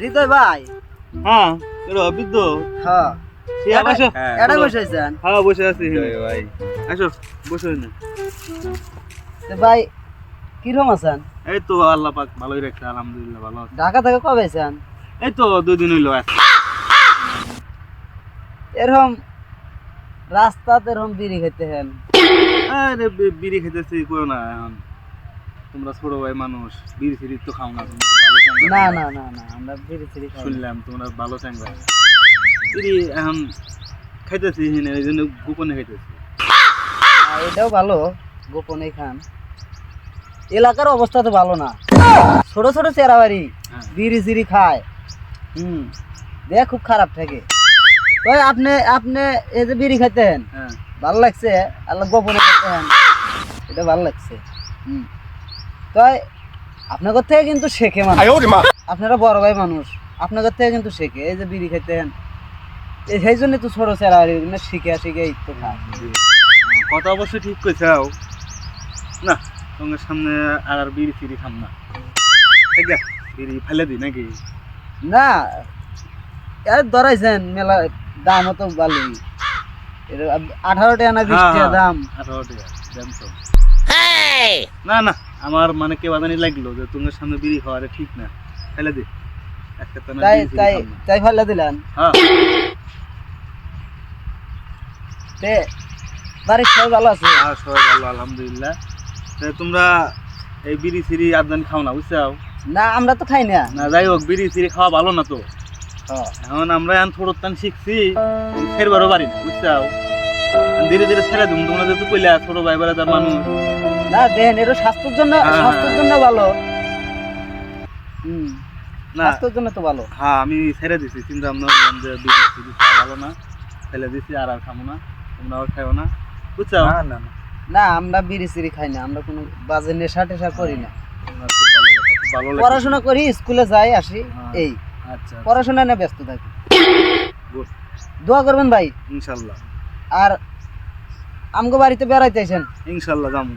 হৃদয় ভাই। হ্যাঁ। বিদ্য। হ্যাঁ। হ্যাঁ বসে আছি। ভাই। আসো বসে না ভাই আছেন? এই তো আল্লাহ পাক ভালোই রাখছে আলহামদুলিল্লাহ ভালো ঢাকা থেকে কবে আছেন এই তো দুই দিন হইল আছে এরকম রাস্তাতে এরকম বিড়ি খেতে হেন। আরে বিড়ি খেতেছি কই না এখন। তোমরা ছোট ভাই মানুষ বিড়ি ফিড়ি তো খাও না না না না না আমরা বিড়ি খাই শুনলাম তোমরা ভালো চ্যাংড়া। বিড়ি এখন খাইতেছি এই জন্য গোপনে খাইতেছি। এটাও ভালো গোপনে খান। এলাকার অবস্থা তো ভালো না। ছোট ছোট চেরা বাড়ি হ্যাঁ। বিড়ি সিড়ি খায়। হুম দেখ খুব খারাপ থাকে। তো আপনি আপনি এই যে বিড়ি খাইতেন হ্যাঁ। ভালো লাগছে? আল্লাহ গোপনে খাইতেন। এটা ভালো লাগছে। হুম। তো আপনাদের থেকে কিন্তু শেখে মানুষ। আপনারা বড় ভাই মানুষ। আপনাদের থেকে কিন্তু শেখে। এই যে বিড়ি খাইতেন এই সেই জন্য তো ছোট বাড়ি শিখে শিখে তো খায়। কথা অবশ্য ঠিক কইছাও না তোমার সামনে আর আর বিড়ি ফিরি খাম না। ঠিক আছে বিড়ি ফেলে দিই নাকি? না ধরাইছেন মেলা দাম তো ভালোই আঠারো টাকা না বিশ হ্যাঁ, টাকা হ্যাঁ। দাম? আঠারো টাকা তো না না আমার মানে কে বাদানি লাগল যে তোমার সামনে বিড়ি খাওয়া এটা ঠিক না। ফেলে দি। একটা তাই তাই তাই ফেলে দিলেন হ্যাঁ। তে বাড়ির সবাই ভালো আছে? হ্যাঁ সবাই ভালো আলহামদুলিল্লাহ। তোমরা এই বিড়ি সিড়ি আদান খাও না বুঝছাও না আমরা তো খাই না। না যাই হোক বিড়ি সিড়ি খাওয়া ভালো না তো। এখন আমরা এখন থোড় টান শিখছি ফেরবারও পারি না বুঝছাও? ধীরে ধীরে ছেড়ে দিম তোমরা যেহেতু কইলা ছোট ভাই বেড়াদার মানুষ। না দেন এটা স্বাস্থ্যের জন্য হ্যাঁ, স্বাস্থ্যের জন্য ভালো। হুম না। স্বাস্থ্যের জন্য তো ভালো। হ্যাঁ আমি ছেড়ে দিছি চিন্তা ভাবনা করলাম যে বিড়ি সিড়ি ভালো না ফেলে দিছি আর আর খাব না তোমরা আর খাও না বুঝছাও? না না না। আমরা বিড়ি সিড়ি খাই না আমরা কোনো বাজে নেশা টেশা করি না। তোমরা খুব ভালো কথা খুব ভালো লাগে পড়াশোনা করি স্কুলে যাই আসি হ্যাঁ। এই। আচ্ছা পড়াশোনা নিয়ে ব্যস্ত থাকি। দোয়া করবেন ভাই। ইনশাল্লাহ। আর আমগো বাড়িতে বেড়াইতে আইছেন ইনশাল্লাহ যাব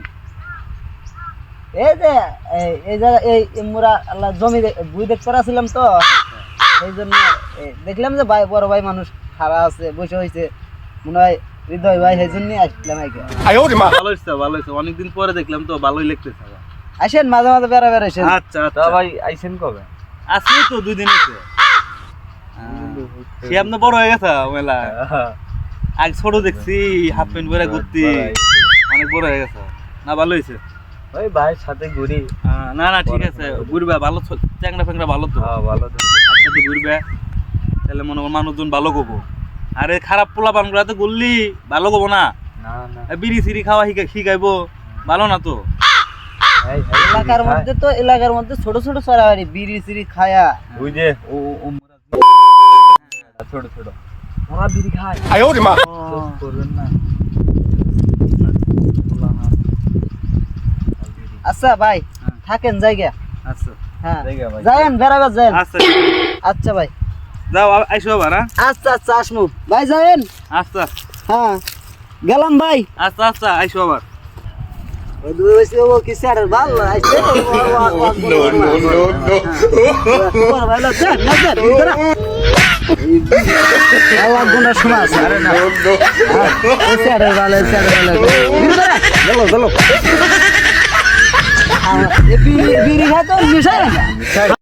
এই যে এই- জায়গা এই মোরা আল্লাহ জমি বুই দেখতে আসছিলাম তো। সেই জন্য দেখলাম যে ভাই বড় ভাই মানুষ খাড়া আছে বসে হয়েছে মনে হয় হৃদয় ভাই সেই জন্যই আসলাম ভালো হয়েছে ভালো হয়েছে অনেকদিন পরে দেখলাম তো ভালোই লাগতেছে। আসেন মাঝে মাঝে বেড়া বেড়াইছেন আচ্ছা আচ্ছা। ভাই আইসেন কবে? আসলে তো দুই দিন হয়েছে সে আপনি বড় হয়ে গেছে মেলা। আগে ছোট দেখছি হাফ প্যান্ট পরে ঘুরতি। অনেক বড় হয়ে গেছে। না ভালো হয়েছে ওই ভাইয়ের সাথে ঘুরি। না না ঠিক আছে। ঘুরবে ভালো চ্যাংরা ফ্যাংরা ভালো তো। হ্যাঁ ভালো তো। একসাথে ঘুরবে। তাহলে মনে কর মানুষজন ভালো কবো আরে খারাপ পোলা পানগুলা তো ঘুরলি ভালো কবো না? বিড়ি সিড়ি খাওয়া শিখা শিখাইবো। ভালো না তো? এলাকার মধ্যে তো এলাকার মধ্যে ছোট ছোট সরাবাড়ি বিড়ি সিড়ি খায়া। ওই যে ও ও মোরা ছোট ছোট। ওরা বিড়ি খায়। চোখ করবেন না। আচ্ছা ভাই হ্যাঁ। থাকেন জায়গা। আচ্ছা। হ্যাঁ। জায়গা ভাই। যায়েন বেড়াবার যায়েন। আচ্ছা। আচ্ছা ভাই। যাও আইসো আবার হ্যাঁ? আচ্ছা আচ্ছা আসমু। ভাই যায়েন। আচ্ছা। হ্যাঁ। গেলাম ভাই। আচ্ছা আচ্ছা আইসো আবার। বিড়ি বিড়ি খায় তো মিশায় না